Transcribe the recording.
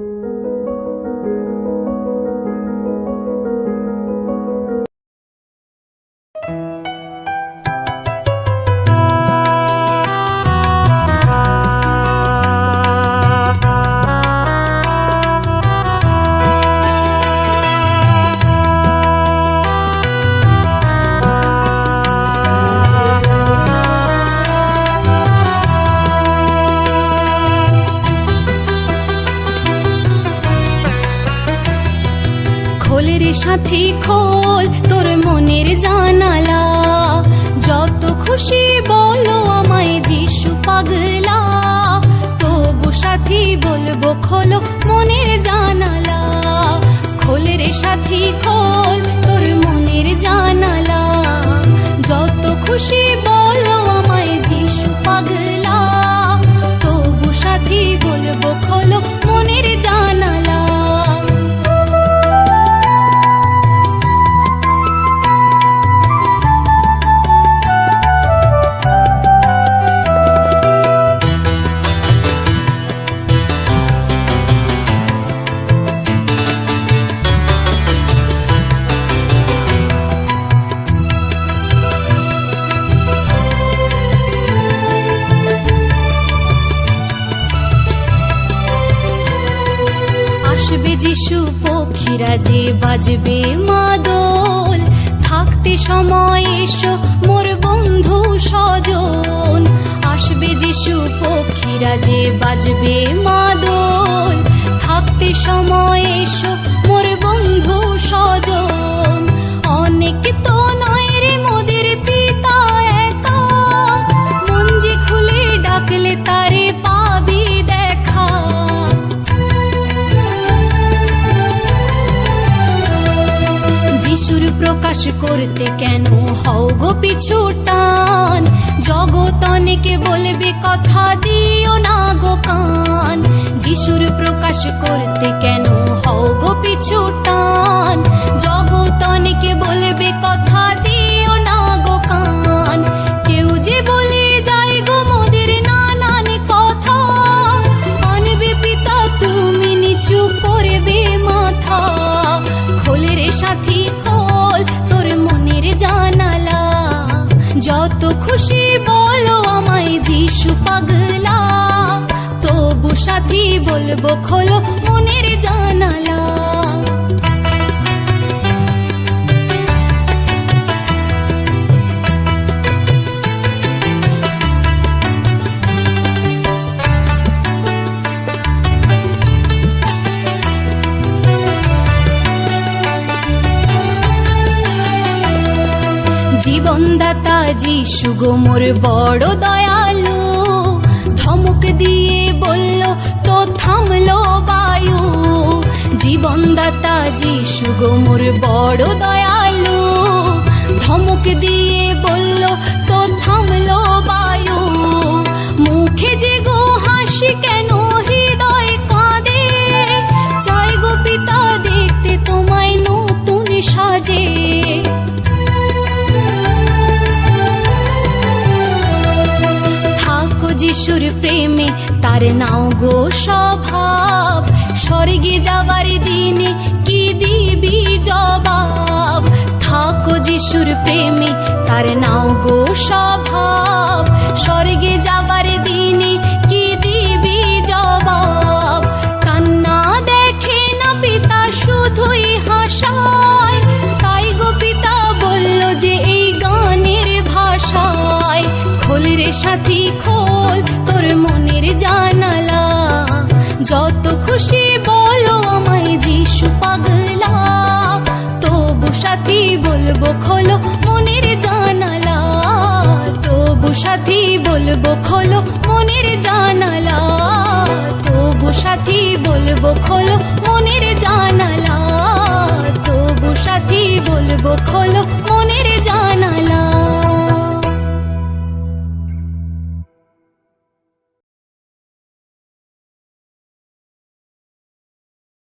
you খোলের সাথে খোল, তোর মনের জানালা। যত খুশি বলো আমায়, যিশু পাগলা। তবু সাথী বলব, খোলো মনের জানালা। খোলের সাথী খোল, তোর মনের জানালা। যিশু, পক্ষীরা যে বাজবে মাদল। থাকতে সময় এসো, মোর বন্ধু স্বজন। আসবে যিশু, পক্ষীরা যে বাজবে মাদল। থাকতে সময় এসো, মোর বন্ধু স্বজন। অনেক তো প্রকাশ করতে কেন? হও গো পিছু টান। জগৎ অনেকে বলবে, কথা দিও না গো কান। যিশুর প্রকাশ করতে কেন? হও গো পিছু টান। জগৎ অনেকে বলবে, কথা দিও খুশি বলো আমায় যিশু পাগলা। তবু সাথী বলব খোলো মনের জানালা। জীবনদাতা যিশু গো মোর বড় দয়ালু। ধমক দিয়ে বলল, তো থামলো বায়ু। জীবনদাতা, যিশু গো মোর বড় দয়ালু। ধমক দিয়ে বলল, তো থামলো বায়ু। যিশুর প্রেমে, তার নাও গো স্বভাব। স্বর্গে যাবার দিনে কি দিবি জবাব? থাকো যিশুর প্রেমে, তার নাও গো স্বভাব। স্বর্গে যাবার সাথী খোল, তোর মনের জানালা। যত খুশি বলো আমায়, যিশু পাগলা। তবু সাথী বলব খোলো মনের জানালা। তবু সাথী বলব খোলো মনের জানালা। তবু সাথী বলব খোলো মনের জানালা। তবু সাথী বলব খোলো মনের জানালা।